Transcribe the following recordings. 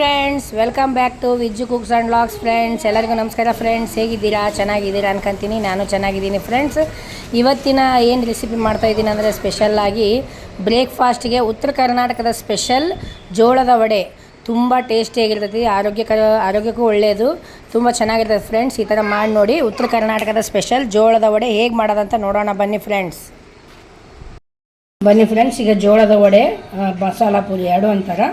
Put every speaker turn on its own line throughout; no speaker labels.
Friends welcome back to Vijju cooks and vlogs friends ಎಲ್ಲರಿಗೂ ನಮಸ್ಕಾರ friends ಹೇಗಿದ್ದೀರಾ? ಚೆನ್ನಾಗಿದ್ದೀರಾ ಅನ್ಕೊಂತೀನಿ. ನಾನು ಚೆನ್ನಾಗಿದ್ದೀನಿ ಫ್ರೆಂಡ್ಸ್ ಇವತ್ತಿನ ಏನು ರೆಸಿಪಿ ಮಾಡ್ತಾ ಇದ್ದೀನಿ ಅಂದರೆ ಸ್ಪೆಷಲ್ಲಾಗಿ ಬ್ರೇಕ್ಫಾಸ್ಟ್ಗೆ ಉತ್ತರ ಕರ್ನಾಟಕದ ಸ್ಪೆಷಲ್ ಜೋಳದ ವಡೆ. ತುಂಬ ಟೇಸ್ಟಿಯಾಗಿರ್ತೈತಿ ಆರೋಗ್ಯಕರ, ಆರೋಗ್ಯಕ್ಕೂ ಒಳ್ಳೆಯದು ತುಂಬ ಚೆನ್ನಾಗಿರ್ತದೆ ಫ್ರೆಂಡ್ಸ್ ಈ ಥರ ಮಾಡಿ ನೋಡಿ ಉತ್ತರ ಕರ್ನಾಟಕದ ಸ್ಪೆಷಲ್ ಜೋಳದ ವಡೆ ಹೇಗೆ ಮಾಡೋದಂತ ನೋಡೋಣ. ಬನ್ನಿ ಫ್ರೆಂಡ್ಸ್ ಬನ್ನಿ ಫ್ರೆಂಡ್ಸ್ ಈಗ ಜೋಳದ ವಡೆ ಮಸಾಲ ಪುರಿ ಎರಡು ಅಂತಾರೆ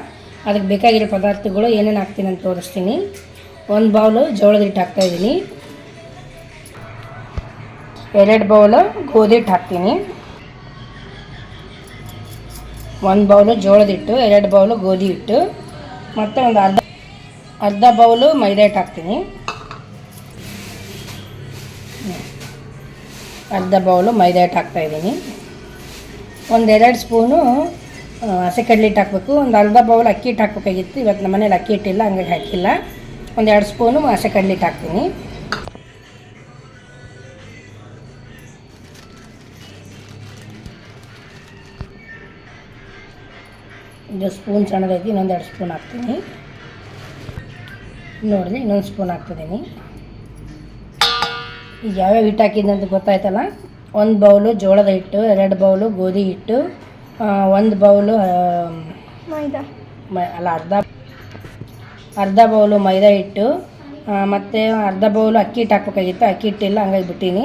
ಅದಕ್ಕೆ ಬೇಕಾಗಿರೋ ಪದಾರ್ಥಗಳು ಏನೇನು ಹಾಕ್ತೀನಿ ಅಂತ ತೋರಿಸ್ತೀನಿ. ಒಂದು ಬೌಲು ಜೋಳದ ಹಿಟ್ಟು ಹಾಕ್ತಾಯಿದ್ದೀನಿ ಎರಡು ಬೌಲು ಗೋಧಿ ಹಿಟ್ಟು ಹಾಕ್ತೀನಿ. ಒಂದು ಬೌಲು ಜೋಳದ ಹಿಟ್ಟು, ಎರಡು ಬೌಲು ಗೋಧಿ ಹಿಟ್ಟು, ಮತ್ತು ಒಂದು ಅರ್ಧ ಅರ್ಧ ಬೌಲು ಮೈದಾ ಹಿಟ್ಟು ಹಾಕ್ತೀನಿ. ಅರ್ಧ ಬೌಲು ಮೈದಾ ಹಿಟ್ಟು ಹಾಕ್ತಾಯಿದ್ದೀನಿ ಒಂದೆರಡು ಸ್ಪೂನು ಹಸಿ ಕಡಲೆ ಹಿಟ್ಟು ಹಾಕಬೇಕು. ಒಂದು ಅರ್ಧ ಬೌಲ್ ಅಕ್ಕಿ ಹಿಟ್ಟು ಹಾಕ್ಬೇಕಾಗಿತ್ತು. ಇವತ್ತು ನಮ್ಮ ಮನೇಲಿ ಅಕ್ಕಿ ಹಿಟ್ಟಿಲ್ಲ, ಹಂಗಾಗಿ ಹಾಕಿಲ್ಲ. ಒಂದು ಎರಡು ಸ್ಪೂನು ಹಸಿ ಕಡಲೆ ಹಿಟ್ಟು ಹಾಕ್ತೀನಿ. ಇದು ಸ್ಪೂನ್ ಸಣ್ಣದೈತಿ ಇನ್ನೊಂದು ಎರಡು ಸ್ಪೂನ್ ಹಾಕ್ತೀನಿ. ನೋಡಿರಿ ಇನ್ನೊಂದು ಸ್ಪೂನ್ ಹಾಕ್ತಿದ್ದೀನಿ. ಈಗ ಯಾವ್ಯಾವ ಹಿಟ್ಟು ಹಾಕಿದ್ದೆ ಅಂತ ಗೊತ್ತಾಯ್ತಲ್ಲ? ಒಂದು ಬೌಲು ಜೋಳದ ಹಿಟ್ಟು, ಎರಡು ಬೌಲು ಗೋಧಿ ಹಿಟ್ಟು ಒಂದು ಬೌಲು
ಮೈದಾ.
ಮ- ಅಲ್ಲ ಅರ್ಧ ಅರ್ಧ ಬೌಲು ಮೈದಾ ಹಿಟ್ಟು ಮತ್ತು ಅರ್ಧ ಬೌಲು ಅಕ್ಕಿ ಹಿಟ್ಟು ಹಾಕ್ಬೇಕಾಗಿತ್ತು. ಅಕ್ಕಿ ಹಿಟ್ಟಿಲ್ಲ ಹಂಗಾಗಿ ಬಿಟ್ಟೀನಿ.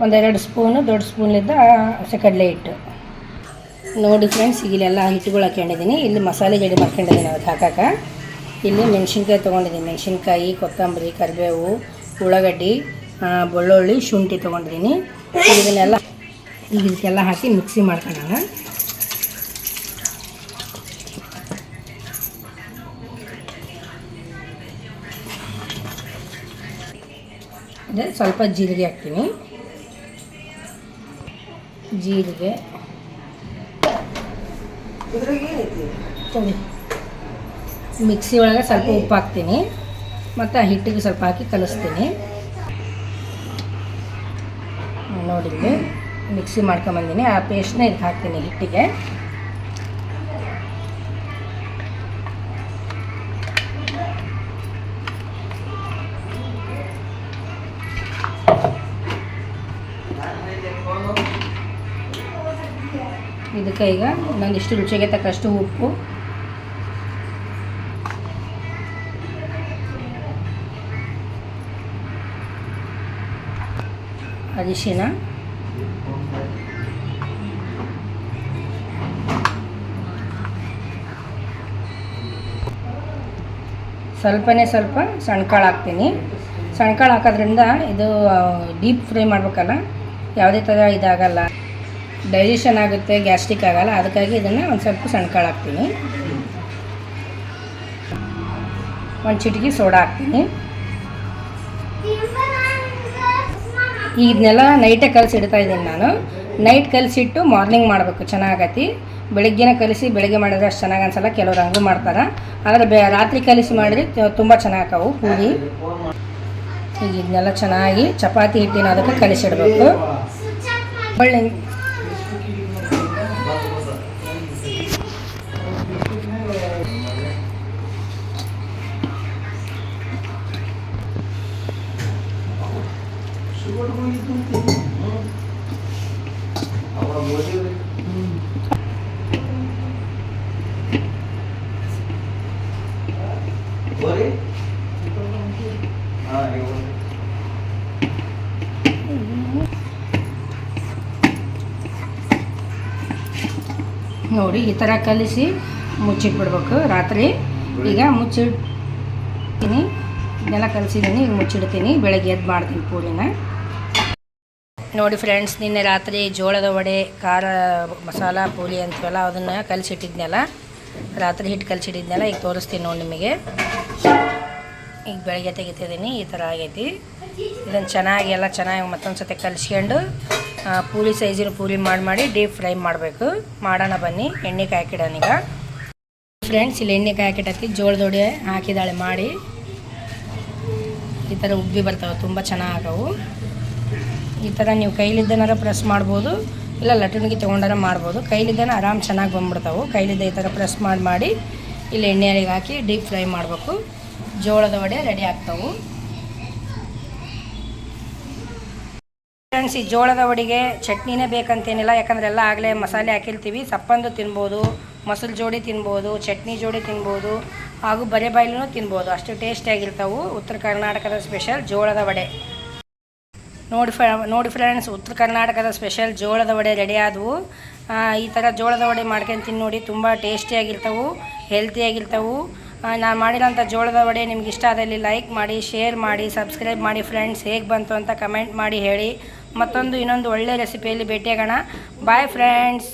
ಒಂದೆರಡು ಸ್ಪೂನು ದೊಡ್ಡ ಸ್ಪೂನ್ಲಿದ್ದ ಹಸಿ ಕಡಲೆ ಹಿಟ್ಟು. ನೋಡಿ ಫ್ರೆಂಡ್ಸ್ ಈಗ ಇಲ್ಲೆಲ್ಲ ಹಿಟ್ಟುಗಳು ಹಾಕ್ಕೊಂಡಿದ್ದೀನಿ ಇಲ್ಲಿ ಮಸಾಲೆ ಜಡಿ ಮಾಡ್ಕೊಂಡಿದ್ದೀನಿ ಅದಕ್ಕೆ ಹಾಕಕ್ಕೆ. ಇಲ್ಲಿ ಮೆಣಸಿನ್ಕಾಯಿ ತೊಗೊಂಡಿದ್ದೀನಿ ಮೆಣಸಿನ್ಕಾಯಿ ಕೊತ್ತಂಬರಿ ಕರಿಬೇವು ಉಳ್ಳಾಗಡ್ಡಿ ಬೆಳ್ಳುಳ್ಳಿ ಶುಂಠಿ ತೊಗೊಂಡಿದ್ದೀನಿ ಇದನ್ನೆಲ್ಲ ಈಗ ಇದಕ್ಕೆಲ್ಲ ಹಾಕಿ ಮಿಕ್ಸಿ ಮಾಡ್ಕೊಳ್ಳೋಣ ಅದೇ ಸ್ವಲ್ಪ ಜೀರಿಗೆ ಹಾಕ್ತೀನಿ. ಜೀರಿಗೆ. ಮಿಕ್ಸಿ ಒಳಗೆ ಸ್ವಲ್ಪ ಉಪ್ಪು ಹಾಕ್ತೀನಿ. ಮತ್ತು ಆ ಹಿಟ್ಟಿಗೆ ಸ್ವಲ್ಪ ಹಾಕಿ ಕಲಿಸ್ತೀನಿ. ನೋಡಿ ಇಲ್ಲಿ ಮಿಕ್ಸಿ ಮಾಡ್ಕೊಂಬಂದಿನಿ ಆ ಪೇಸ್ಟ್ನ ಇದು ಹಾಕ್ತೀನಿ ಹಿಟ್ಟಿಗೆ. ಇದಕ್ಕೆ ಈಗ ಒಂದೊಂದಿಷ್ಟು ರುಚಿಗೆ ತಕ್ಕಷ್ಟು ಉಪ್ಪು. ಅರಿಶಿನ. ಸ್ವಲ್ಪನೇ ಸ್ವಲ್ಪ ಸಣ್ಕಾಳು ಹಾಕ್ತೀನಿ. ಸಣ್ಕಾಳು ಹಾಕೋದ್ರಿಂದ ಇದು ಡೀಪ್ ಫ್ರೈ ಮಾಡಬೇಕಲ್ಲ, ಯಾವುದೇ ಥರ ಇದಾಗಲ್ಲ. ಡೈಜೆಷನ್ ಆಗುತ್ತೆ ಗ್ಯಾಸ್ಟ್ರಿಕ್ ಆಗಲ್ಲ, ಅದಕ್ಕಾಗಿ ಇದನ್ನು ಒಂದು ಸ್ವಲ್ಪ ಸಣ್ಕಾಳು ಹಾಕ್ತೀನಿ. ಒಂದು ಚಿಟಿಕೆ ಸೋಡಾ ಹಾಕ್ತೀನಿ. ಇದನ್ನೆಲ್ಲ ನೈಟೇ ಕಲಸಿ ಇಡ್ತಾ ಇದ್ದೀನಿ ನಾನು. ನೈಟ್ ಕಲಸಿಟ್ಟು ಮಾರ್ನಿಂಗ್ ಮಾಡಬೇಕು, ಚೆನ್ನಾಗತಿ. ಬೆಳಿಗ್ಗೆನೇ ಕಲಿಸಿ, ಬೆಳಗ್ಗೆ ಮಾಡಿದ್ರೆ ಅಷ್ಟು ಚೆನ್ನಾಗಿ ಅನ್ಸಲ್ಲ, ಕೆಲವ್ರು ಹಂಗೂ ಮಾಡ್ತಾರೆ. ಆದರೆ ಬೆ ರಾತ್ರಿ ಕಲಿಸಿ ಮಾಡಿದ್ರೆ ತುಂಬ ಚೆನ್ನಾಗವು ಪೂರಿ. ಈಗ ಇದನ್ನೆಲ್ಲ ಚೆನ್ನಾಗಿ ಚಪಾತಿ ಹಿಟ್ಟಿನ ಅದಕ್ಕೆ ಕಲಿಸಿಡ್ಬೇಕು. ಒಳ್ಳೆ ನೋಡಿ, ಈ ಥರ ಕಲಿಸಿ ಮುಚ್ಚಿಟ್ಬಿಡ್ಬೇಕು. ರಾತ್ರಿ ಈಗ ಮುಚ್ಚಿಡ್ತೀನಿ. ಇದನ್ನೆಲ್ಲ ಕಲಿಸಿದ್ದೀನಿ, ಈಗ ಮುಚ್ಚಿಡ್ತೀನಿ. ಬೆಳಗ್ಗೆ ಎದ್ದು ಮಾಡ್ತೀನಿ ಪೂರಿನ. ನೋಡಿ ಫ್ರೆಂಡ್ಸ್, ನಿನ್ನೆ ರಾತ್ರಿ ಜೋಳದ ವಡೆ, ಖಾರ, ಮಸಾಲ ಪೂರಿ ಅಂತೀವಲ್ಲ ಅದನ್ನು ಕಲಿಸಿಟ್ಟಿದ್ನಲ್ಲ, ರಾತ್ರಿ ಹಿಟ್ಟು ಕಲಿಸಿಟ್ಟಿದ್ನಲ್ಲ, ಈಗ ತೋರಿಸ್ತೀನಿ ನೋಡಿ ನಿಮಗೆ. ಈಗ ಬೆಳಗ್ಗೆ ತೆಗಿತಿದ್ದೀನಿ, ಈ ಥರ ಆಗೈತಿ. ಇದನ್ನು ಚೆನ್ನಾಗಿ ಎಲ್ಲ ಚೆನ್ನಾಗಿ ಮತ್ತೊಂದು ಸತಿ ಕಲಿಸ್ಕೊಂಡು ಪೂರಿ ಸೈಜಿನ ಪೂರಿ ಮಾಡಿ ಮಾಡಿ ಡೀಪ್ ಫ್ರೈ ಮಾಡಬೇಕು. ಮಾಡೋಣ ಬನ್ನಿ ಎಣ್ಣೆ ಈಗ. ಫ್ರೆಂಡ್ಸ್, ಇಲ್ಲಿ ಎಣ್ಣೆ ಕಾಯ್ಕಿಟ್ಟಕ್ಕೆ ಜೋಳದೊಡೆ ಹಾಕಿದಾಳೆ ಮಾಡಿ. ಈ ಥರ ಉಬ್ಬಿ ಬರ್ತಾವೆ, ತುಂಬ ಚೆನ್ನಾಗವು ಈ ಥರ ನೀವು ಕೈಲಿದ್ದನಾರ ಪ್ರೆಸ್ ಮಾಡ್ಬೋದು, ಇಲ್ಲ ಲಟಣಿಗೆ ತೊಗೊಂಡಾರ ಮಾಡ್ಬೋದು. ಕೈಲಿದ್ದನ ಆರಾಮ್ ಚೆನ್ನಾಗಿ ಬಂದ್ಬಿಡ್ತಾವೆ. ಕೈಲಿದ್ದ ಈ ಥರ ಪ್ರೆಸ್ ಮಾಡಿ ಮಾಡಿ ಇಲ್ಲಿ ಎಣ್ಣೆಗೆ ಹಾಕಿ ಡೀಪ್ ಫ್ರೈ ಮಾಡಬೇಕು. ಜೋಳದ ವಡೆ ರೆಡಿ ಆಗ್ತಾವೆ. ಫ್ರೆಂಡ್ಸ್ ಈ ಜೋಳದ ವಡೆಗೆ ಚಟ್ನಿನೇ ಬೇಕಂತೇನಿಲ್ಲ, ಯಾಕಂದ್ರೆ ಎಲ್ಲ ಆಗಲೇ ಮಸಾಲೆ ಹಾಕಿರ್ತೀವಿ. ಸಪ್ಪಂದು ತಿನ್ಬೋದು ಮೊಸರು ಜೋಡಿ ತಿನ್ಬೋದು, ಚಟ್ನಿ ಜೋಡಿ ತಿನ್ಬೋದು, ಹಾಗೂ ಬರೆ ಬಾಯಿಲೂ ತಿನ್ಬೋದು. ಅಷ್ಟು ಟೇಸ್ಟಿಯಾಗಿರ್ತಾವೆ ಉತ್ತರ ಕರ್ನಾಟಕದ ಸ್ಪೆಷಲ್ ಜೋಳದ ವಡೆ. ನೋಡಿ ಫ್ರ ನೋಡಿ ಫ್ರೆಂಡ್ಸ್ ಉತ್ತರ ಕರ್ನಾಟಕದ ಸ್ಪೆಷಲ್ ಜೋಳದ ವಡೆ ರೆಡಿ ಆದವು. ಈ ಥರ ಜೋಳದ ವಡೆ ಮಾಡ್ಕೊಂಡು ತಿನ್ನು ನೋಡಿ ತುಂಬ ಟೇಸ್ಟಿಯಾಗಿರ್ತವು ಹೆಲ್ತಿಯಾಗಿರ್ತವು ನಾನು ಮಾಡಿರೋಂಥ ಜೋಳದ ವಡೆ ನಿಮ್ಗೆ ಇಷ್ಟ ಆದಲ್ಲಿ ಲೈಕ್ ಮಾಡಿ ಶೇರ್ ಮಾಡಿ ಸಬ್ಸ್ಕ್ರೈಬ್ ಮಾಡಿ ಫ್ರೆಂಡ್ಸ್ ಹೇಗೆ ಬಂತು ಅಂತ ಕಮೆಂಟ್ ಮಾಡಿ ಹೇಳಿ. ಮತ್ತೊಂದು ಇನ್ನೊಂದು ಒಳ್ಳೆ ರೆಸಿಪಿಯಲ್ಲಿ ಭೇಟಿಯಾಗೋಣ. Bye friends